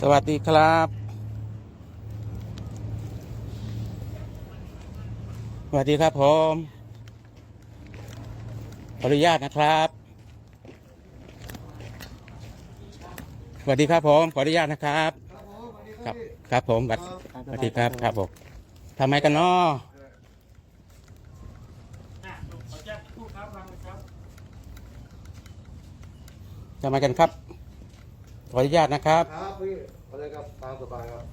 สวัสดีครับ สวัสดีครับผมขออนุญาตนะครับ สวัสดีครับผม ขออนุญาตนะครับ ครับ ครับผมสวัสสวัสดีครับ ครับผมทำไมกันเนาะทำไมกันครับข ออนุญาตนะครับ ครับพี่อะไรครับตามสบายครับ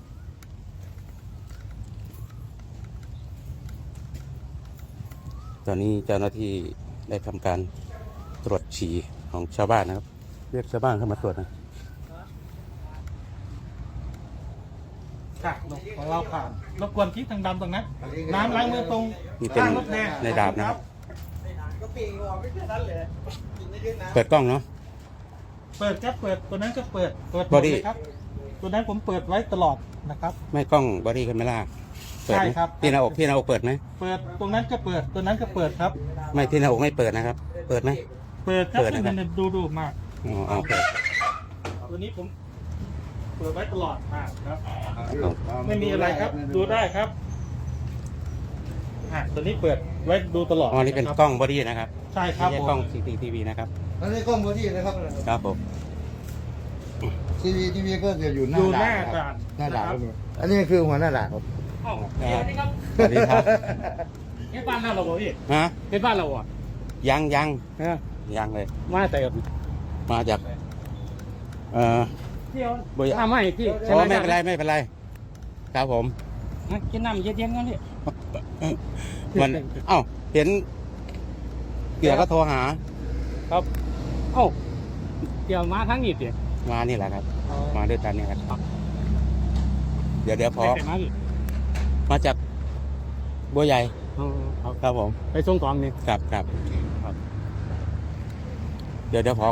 ตอนนี้เจ้าหน้าที่ได้ทำการตรวจฉี่ของชาวบ้านนะครับ เรียกชาวบ้านเข้ามาตรวจนะค่ะของเราผ่านรบกวนที่ทางดำตรงนั้น น้ำล้างมือตรงนี่เป็นข้างรถแดงในดาบนะครับ ก็ปีงอไม่แค่นั้นเลยกินได้เยอะนะ เปิดกล้องเนาะ เปิดครับเปิดตัวนั้นก็เปิดเปิดหมบอดดี้เลยครับ ตัวนั้นผมเปิดไว้ตลอดนะครับ ไม่กล้องบอดี้คาเมล่าเปิดไหมใช่ครับ ที่หน้าอกที่หน้าอกเปิดไหมเปิดตรงนั้นก็เปิดตัวนั้นก็เปิดครับ ไม่ที่หน้าอกไม่เปิดนะครับ เปิดไหม เปิดครับเปิดนะครับนี่ดูดูมากอ๋อโอเคตัวนี้ผมเปิดไว้ตลอดมากครับครับ ไม่มีอะไรครับ ดูได้ครับอะตัวนี้เปิดไว้ดูตลอดอ๋อนี่เป็นครับกล้องบอดี้นะครับ ใช่ครับไม่ผใช่มกล้อง CCTV นะครับ อันนี้กล้องมือที่นะครับครับผม ทีวีทีวีก็จะอยู่หน้าดูหน้าด่านด่านหน้าด่านนะครับ อันนี้คือหัวหน้าด่านครับอ้าวเดี๋ยวนี่ครับสวัสดีครับนี่บ้านเราเหรอพี่ฮะเป็นบ้านเราอะยังยังเออยังเลย มาแต่มาจาก เอ่อเที่ยวบุรีทำให้พี่โอ้ไม่เป็นไรไม่เป็นไร ครับผมกินน้ำเย็นๆกันพี่มัน เอ้า เห็น เกียก็โทรหา ครับ เอ้าเดี๋ยวมาทั้งนี้สิมานี่แหละครับ มาด้วยกันเนี่ยครับ เดี๋ยวเดี๋ยวพอ ไปมาพี่มาจากบัวใหญ่เอาเอาครับผมไปส่งของนี่ครับครับครับ เดี๋ยวเดี๋ยวพอ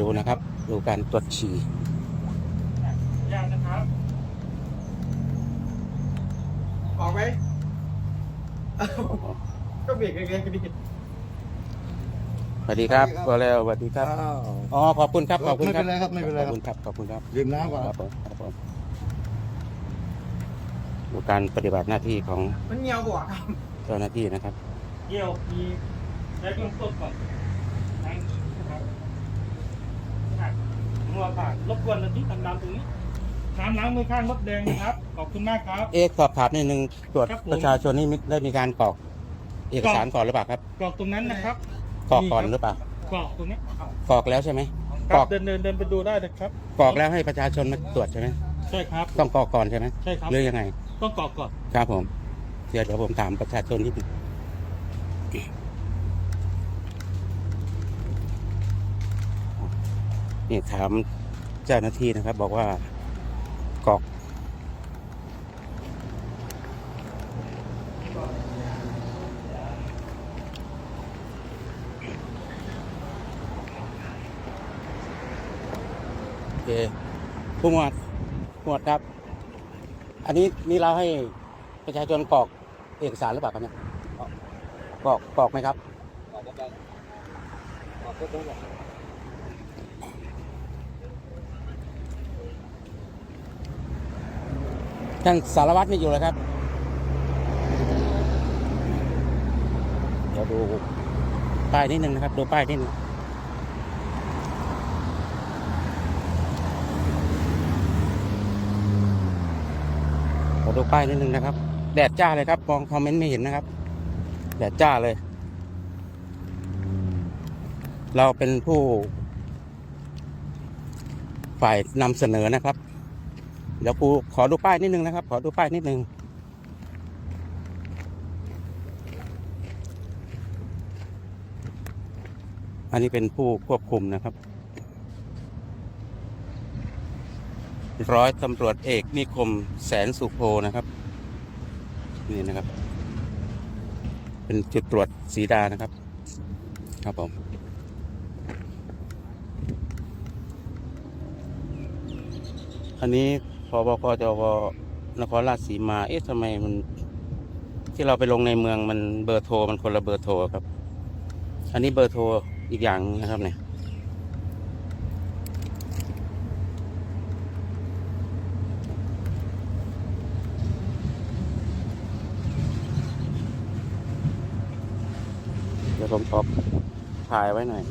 ดูนะครับ ดูการตรวจฉี่ยากนะครับ ออกไหมก็เบรกแรงๆก็ดีสวัสดีครับ ก็แล้วสวัสดีครับ อ้าว อ๋อ ขอบคุณครับ ขอบคุณครับ ไม่เป็นไรครับไม่เป็นไรขอบครับคุณครับ ขอบคุณครับ ดื่มน้ำก่อนครับผมครับผมดูการปฏิบัติหน้าที่ของมันเงียวบวกครับเจ้าหน้าที่นะครับเยี่ยวมีแล้วก็ต้นก่อนนั่งนะครับหักหัวผ่านรบกวนเลยที่ทางดำตรงนี้ น้ำล้างมือข้างรถแดงนะครับ ขอบคุณมากครับ เอ๊ะสอบถามนิดนึงตรวจครับผม ประชาชนนี่ได้มีการกรอก เอกสารก่อนหรือเปล่าครับกรอกตรงนั้นนะครับกรอกก่อนหรือเปล่า กรอกตรงนี้กรอกแล้วใช่ไหมคกรรัอบกเดินเดินเดินไปดูได้นะครับ กรอกแล้วให้ประชาชนมาตรวจใช่ไหมใช่ครับ ต้องกรอกก่อนใช่ไหมใช่ครับ หรือยังไง ต้องกรอกก่อน ครับผม เดี๋ยวเดี๋ยวผมถามประชาชนนิดนึงนี่ถามเจ้าหน้าที่นะครับ บอกว่า กอกโอเคผู้หมวดหมวดครับ อันนี้นี่เราให้ประชาชนกรอกเอกสารหรือเปล่าครับเนี่ยกรอกกรอกไหมครับท่านสารวัตรไม่อยู่แล้วครับ เดี๋ยวดูป้ายนิดนึงนะครับ ดูป้ายนิดนึงขอดูป้ายนิดนึงนะครับ แดดจ้าเลยครับมองคอมเมนต์ไม่เห็นนะครับ แดดจ้าเลย เราเป็นผู้ ฝ่ายนำเสนอนะครับ เดี๋ยวครูขอดูป้ายนิดนึงนะครับ ขอดูป้ายนิดนึงอันนี้เป็นผู้ควบคุมนะครับ ร้อยตำรวจเอกนิคมแสนสุโพนะครับ นี่นะครับ เป็นจุดตรวจสีดานะครับ ครับผมอันนี้ พบกจวนครราชสีมา เอ๊ะทำไมมัน ที่เราไปลงในเมืองมันเบอร์โทรมันคนละเบอร์โทรครับ อันนี้เบอร์โทรอีกอย่างหนึ่งนะครับเนี่ยเดี๋ยวผมขอถ่ายไว้หน่อย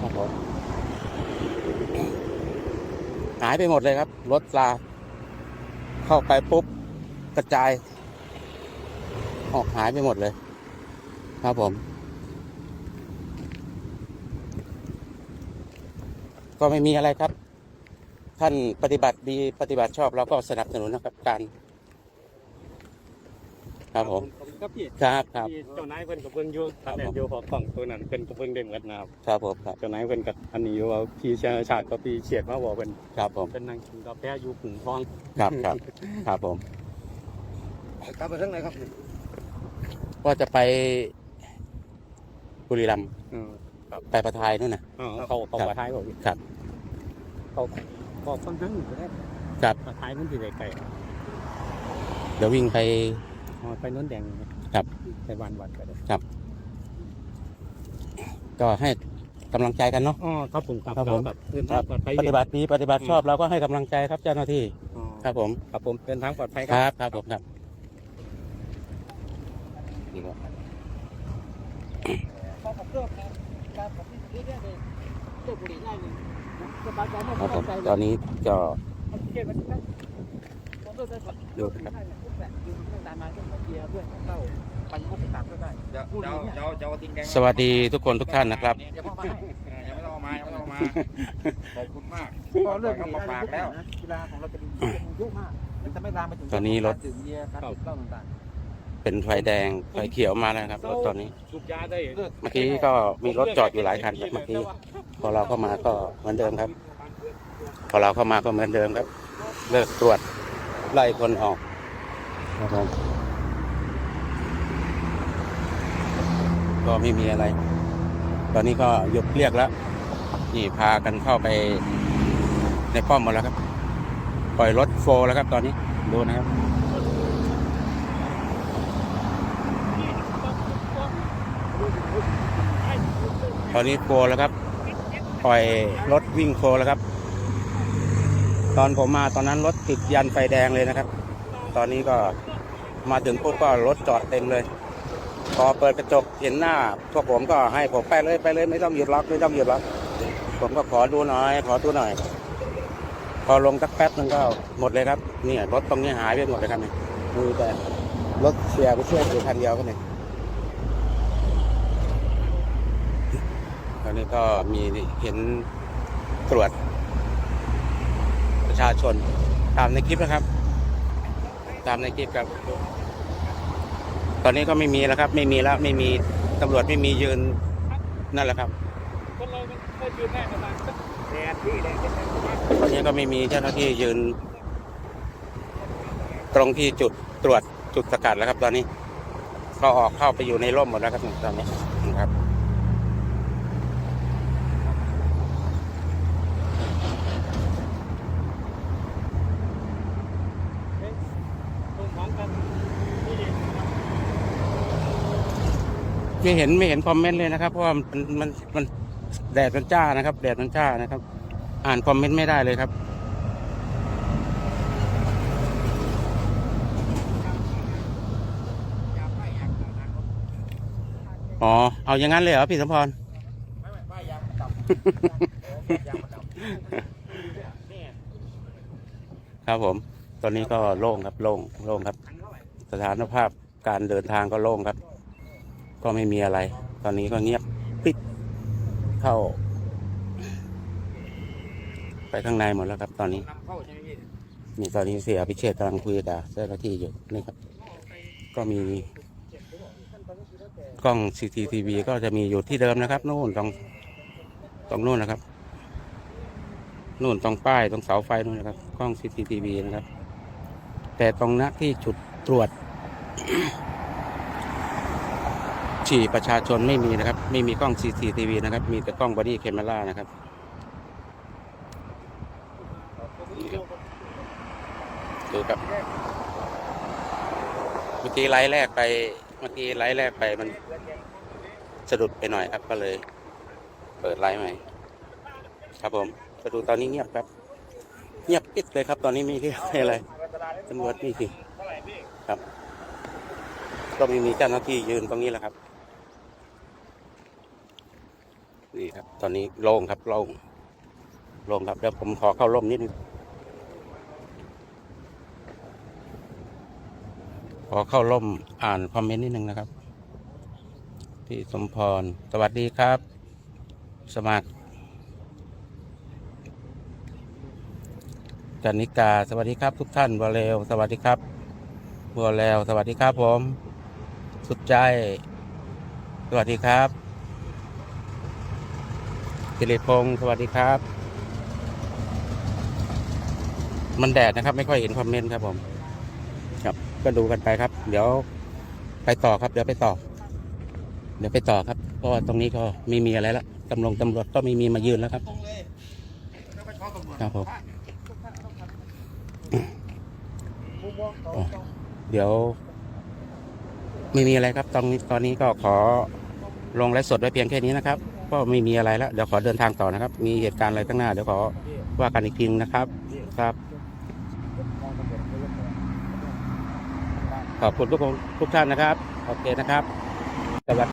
ครับผมหายไปหมดเลยครับ รถลา เข้าไปปุ๊บ กระจาย ออกหายไปหมดเลย ครับผม ก็ไม่มีอะไรครับ ท่านปฏิบัติดีปฏิบัติชอบเราก็สนับสนุนนะครับการ ครับผม ครับพี่ครับครับที่เจ้านายเพิ่นกับเพิ่นอยู่ตอนแรกอยู่ของกล่องตัวนั้นเพิ่นกับเพิ่นเด้งกันนะครับครับผมครับเจ้านายเพิ่นกับอันนี้อยู่ว่าพี่ชาชาติก็พี่เฉียดมาบอกเพิ่นครับผมเป็นนั่งกินกาแฟอยู่ผึ่งท้องครับครับครับผมกลับไปทั้งไหนครับก็จะไปบุรีรัมย์อืมไปประทายนู่นน่ะอ๋อเขาเขาครับมาท้ายบอกพี่ครับเขาบอกค่อนข้างอยู่ก็ได้ครับมาท้ายมันสิได้ไกลเดี๋ยววิ่งไป อ๋อไปโน้นแดงครับไปวันวัดก็ได้ก็ให้กำลังใจกันเนาะ อ๋อครับผมครับครับผมแบบเดินทางปลอดภัยปฏิบัติดีปฏิบัติชอบเราก็ให้กำลังใจครับเจ้าหน้าที่อ๋อครับผม ครับผมเดินทางปลอดภัยครับครับผมครับนี่ก็พอผมเลิกนะการผมที่เรื่อยๆเลยเลิกบุหรี่ง่ายเลยสบายใจไม่ครับผมใจตอนนี้ก็ ด้ก่อนดูนะครับได้เนี่ยพวกแบบอยู่เรื่องตามมาเรื่องของเกียร์เรื่องของเต้าปันพวกต่างๆก็ได้เดี๋ยวพูดอย่างเงี้ยเดี๋ยวเดี๋ยวทิ้งแดงสวัสดีทุกคนทุกท่านนะครับเดี๋ยวพ่อมาให้เออยังไม่ต้องเอามายังไม่ต้องเอามาขอบคุณมากพอเลิกบุเขาหรี่มาได้ฝากทุกอแล้วย่างนะกีฬาของเราจะเป็นเยอะมากมันจะไม่ลามไปถึงตอนนี้รถการดื่มเบียร์การดื่มเหล้าต่างเป็นไฟแดงไฟเขียวมาแล้วครับรถตอนนี้สูบยาได้ๆเลิกเมื่อกี้ก็มีรถจอดอยู่หลายคันครับเมื่อกี้พอเราเข้ามาก็เหมือนเดิมครับ พอเราเข้ามาก็เหมือนเดิมครับ เลิกตรวจ ไล่คนออกครับผมก็ไม่มีอะไร ตอนนี้ก็หยุดเรียกแล้ว นี่พากันเข้าไปในป้อมหมดแล้วครับ ปล่อยรถโฟร์แล้วครับ ตอนนี้ ดูนะครับ ตอนนี้โฟร์แล้วครับ ปล่อยรถวิ่งโฟร์แล้วครับ ตอนผมมาตอนนั้นรถติดยันไฟแดงเลยนะครับ ตอนนี้ก็มาถึงปุ๊บก็รถจอดเต็มเลย พอเปิดกระจกเห็นหน้า พวกผมก็ให้ผมไปเลยไปเลยไม่ต้องหยุดล็อกไม่ต้องหยุดล็อกผมก็ขอดูหน่อย ขอดูหน่อย พอลงสักแป๊บนึงก็หมดเลยครับเนี่ยรถตรงนี้หายไปหมดเลยครับเนี่ยมีแต่รถเสียไปช่วยอยู่คันเดียวกันเนี่ยตอนนี้ก็มีเห็นตรวจ ประชาชน ตามในคลิปนะครับ ตามในคลิปครับ ตอนนี้ก็ไม่มีแล้วครับ ไม่มีแล้วไม่มีตำรวจไม่มียืนนั่นแหละครับคนเรามันเคยยืนได้ประมาณแดดที่แดดตอนนี้ก็ไม่มีเจ้าหน้าที่ยืน ตรงที่จุดตรวจจุดสกัดแล้วครับ ตอนนี้ ก็ออกเข้าไปอยู่ในร่มหมดแล้วครับตอนนี้ครับ ตรงของกันที่เห็น ไม่เห็นไม่เห็นคอมเมนต์เลยนะครับ เพราะว่ามันมันมันแดดมันจ้านะครับ แดดมันจ้านะครับ อ่านคอมเมนต์ไม่ได้เลยครับอ๋อเอาอย่างนั้นเลยเหรอพี่สมพรไม่ไม่ป้ายยางมันดำยางมันดำครับผม ตอนนี้ก็โล่งครับโล่งโล่งครับ สถานภาพการเดินทางก็โล่งครับ ก็ไม่มีอะไร ตอนนี้ก็เงียบปิดเข้า ไปข้างในหมดแล้วครับ ตอนนี้นี่ตอนนี้เสียพิเชษกำลังคุยกับเจ้าหน้าที่อยู่นี่ครับ ก็มีกล้อง CCTV ก็จะมีอยู่ที่เดิมนะครับนู่นตรงตรงนู่นนะครับนู่นตรงป้ายตรงเสาไฟนู่นนะครับ กล้อง CCTV นะครับ แต่ตรงหน้าที่จุดตรวจ ฉี่ประชาชนไม่มีนะครับ ไม่มีกล้อง CCTV นะครับ มีแต่กล้องบอดี้เคม e รานะครับดูครับเมื่อกี้ไลฟ์แรกไปเมื่อกี้ไลฟ์แรกไปมันสะดุดไปหน่อยครับก็เลย เปิดไลฟ์ใหม่ครับผมมาดูตอนนี้เงียบครับ เงียบปิดเลยครับ ตอนนี้ไม่เรียกอะไรตำรวจนี่สิครับ ก็ม่มีเจ้าหน้าที่ยืนตรงนี้แหละครับ นี่ครับ ตอนนี้โล่งครับโล่งโล่งครับเดี๋ยวผมขอเข้าร่มนิดนึงขอเข้าร่มอ่านคอมเมนต์นิดนึงนะครับ พี่สมพร สวัสดีครับ สมัครกนิกา สวัสดีครับ ทุกท่านบัวเลวสวัสดีครับบัวเลวสวัสดีครับผม สุดใจ สวัสดีครับ กิริพงศ์สวัสดีครับ มันแดดนะครับ ไม่ค่อยเห็นคอมเมนต์ครับผม ครับก็ดูกันไปครับ เดี๋ยวไปต่อครับ เดี๋ยวไปต่อ เดี๋ยวไปต่อครับเพราะว่าตรงนี้ก็ไม่มีอะไรแล้วตำรวจตำรวจก็ไม่มีมายืนแล้วครับครับผมเขาอ๋อเดี๋ยว ไม่มีอะไรครับ ตอนนี้ตอนนี้ก็ขอลงไลฟ์สดไว้เพียงแค่นี้นะครับ ก็ไม่มีอะไรแล้ว เดี๋ยวขอเดินทางต่อนะครับ มีเหตุการณ์อะไรข้างหน้า เดี๋ยวขอว่ากันอีกทีนึงนะครับ ครับ ขอบคุณทุกคนทุกท่านนะครับ โอเคนะครับสวัสดี